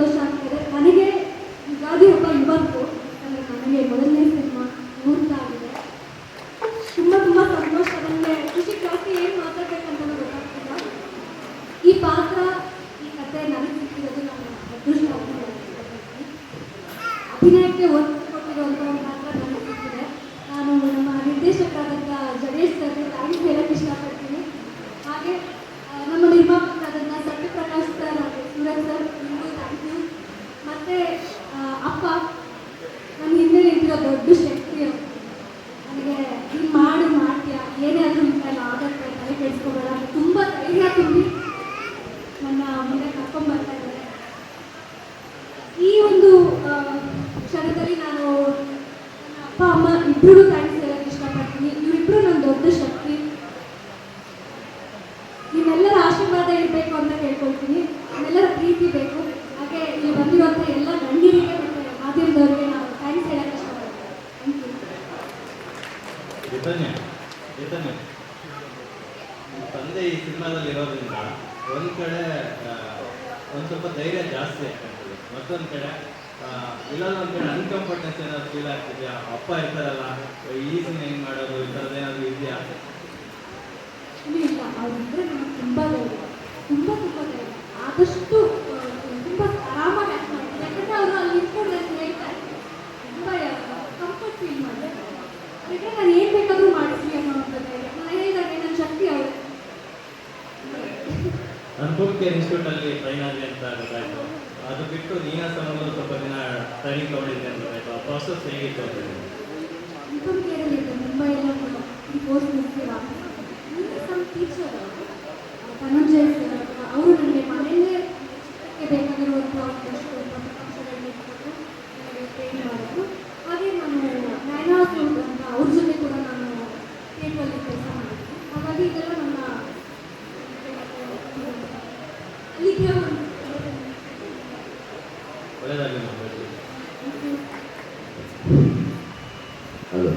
ಸಂತೋಷ ಆಗ್ತಿದೆ. ನನಗೆ ಯುಗಾದಿ ಹಬ್ಬ ಇವತ್ತು, ಅಂದರೆ ನನಗೆ ಮೊದಲನೇ ಸಿನಿಮಾ ಮುಹೂರ್ತ ಆಗಿದೆ. ತುಂಬ ತುಂಬ ಸಂತೋಷ. ನನಗೆ ಖುಷಿ ಜಾಸ್ತಿ ಏನು ಮಾತಾಡ್ಬೇಕಂತ ಗೊತ್ತಾಗ್ತಿಲ್ಲ. ಈ ಪಾತ್ರ, ಈ ಕತೆ ನನಗೆ ಸಿಕ್ಕಿರೋದು ನಾನು ಅದೃಷ್ಟ. ಅಭಿನಯಕ್ಕೆ ಒತ್ತು ಕೊಟ್ಟಿರುವಂಥ ಒಂದು ಪಾತ್ರ ನನಗೆ ಸಿಕ್ಕಿದೆ. ನಾನು ನಮ್ಮ ನಿರ್ದೇಶಕರಾದಂಥ ಜಗೇಶ್ ಸರ್ಗೆ ಥ್ಯಾಂಕ್ಸ್ ಹೇಳಕ್ಕೆ ಇಷ್ಟಪಡ್ತೀನಿ. ಹಾಗೆ ನಮ್ಮ ನಿರ್ಮಾಪಕರಾದಂಥ ಸತ್ಯಪ್ರಕಾಶ್ ಸರ್ ಹಾಗೆ ಸೂರಜ್ ಸರ್ ನಿಮಗೂ ಥ್ಯಾಂಕ್ ಯು ಮತ್ತು ಅಪ್ಪ ನನ್ನ ಹಿಂದೆ ನಿಂತಿರೋ ದೊಡ್ಡ ಶಕ್ತಿ ಅವ್ರು. ನನಗೆ ನೀನು ಮಾಡು ಮಾಡ್ತೀಯ ಏನೇ ಆದರೂ ನಿಮ್ಮ ಕೈಲಿ ಆಗತ್ತೆ ತಲೆ ಕೆಡಿಸ್ಕೋಬೇಡ ಅಂತ ತುಂಬ ಧೈರ್ಯ ತುಂಬಿ ನನ್ನ ಮುಂದೆ ಕರ್ಕೊಂಡ್ಬರ್ತಾ ಇದ್ದಾರೆ. ಈ ಒಂದು ಕ್ಷಣದಲ್ಲಿ ನಾನು ಅಪ್ಪ, ಅಮ್ಮ ಇಬ್ಬರಿಗೂ ಥ್ಯಾಂಕ್ಸ್ ಇಷ್ಟಪಡ್ತೀನಿ. ಇವರಿಬ್ಬರು ನನ್ನ ದೊಡ್ಡ ಶಕ್ತಿ. ನಿಮ್ಮೆಲ್ಲರ ಆಶೀರ್ವಾದ ಇರಬೇಕು ಅಂತ ಕೇಳ್ಕೊಳ್ತೀನಿ ನಿಮ್ಮೆಲ್ಲರ ಪ್ರೀತಿ ಬೇಕು. ಹಾಗೆ ಇಲ್ಲಿ ಬಂದಿರುವಂಥ ಎಲ್ಲ ಗಣ್ಯರಿಗೆ ಮತ್ತು ಮಾಧ್ಯಮದವರಿಗೆ ನಾವು ಥ್ಯಾಂಕ್ಸ್ ಹೇಳಕ್ಕೆ ಇಷ್ಟಪಡ್ತೀನಿ. ತಂದೆ ಈ ಸಿನಿಮಾದಲ್ಲಿ ಇರೋದ್ರಿಂದ ಒಂದು ಕಡೆ ಒಂದು ಸ್ವಲ್ಪ ಧೈರ್ಯ ಜಾಸ್ತಿ ಆಗ್ತದೆ. ಮತ್ತೊಂದು ಕಡೆ ಇಲ್ಲ ಒಂದು ಕಡೆ ಅನ್ಕಂಫರ್ಟ್ನೆಸ್ ಏನಾದ್ರು ಫೀಲ್ ಆಗ್ತಿದೆಯಾ ಅಪ್ಪ ಇರ್ತಾರಲ್ಲ ಈಸಿ ಹೆಂಗ್ ಮಾಡೋದು, ಈ ಥರದ್ದು ಏನಾದ್ರು ಇದೆಯಾ? ಆಗ್ತದೆ ಆದಷ್ಟು ಆರಾಮಾಗಿ ಅವರು ಅಲ್ಲಿ ಕಂಫರ್ಟ್ ಫೀಲ್ ನಾನು ಏನು ಬೇಕಾದರೂ ಮಾಡಿಸ್ಲಿ ಅನ್ನೋ ಒಂದು ಧೈರ್ಯ ನಾನು ಹೇಳಿದಾಗೆ ನನ್ನ ಶಕ್ತಿ ಅವರು ಅನುಭವಕ್ಕೆ ಇನ್ಸ್ಟಿಟ್ಯೂಟ್ ಅಲ್ಲಿ ಟ್ರೈನ್ ಅಂತ ಗೊತ್ತಾಯ್ತು. ಅದು ಬಿಟ್ಟು ನೀನಾಸಮಲ್ಲೂ ಸ್ವಲ್ಪ ದಿನ ಟ್ರೈನಿಂಗ್ ತಗೊಂಡಿದ್ದೆ ಅಂತ ಗೊತ್ತಾಯ್ತು. ಆ ಪ್ರಾಸೆಸ್ ಹೇಗಿತ್ತು ಅಂತ ಅವರು ನನಗೆ ಮನೆಯಲ್ಲೇ ಬೇಕಾಗಿರುವಂಥ ಒಂದಷ್ಟು ಕೊಟ್ಟು ನನಗೆ ಟ್ರೈನ್ ಮಾಡೋದು ಹಾಗೆ ನಾನು ನಯನಾ ಅಂತ ಅವ್ರ ಜೊತೆ ಕೂಡ ನಾನು ಥಿಯೇಟ್ರಲ್ಲಿ ಕೆಲಸ ಹಾಗಾಗಿ ಇದೆಲ್ಲ Hello.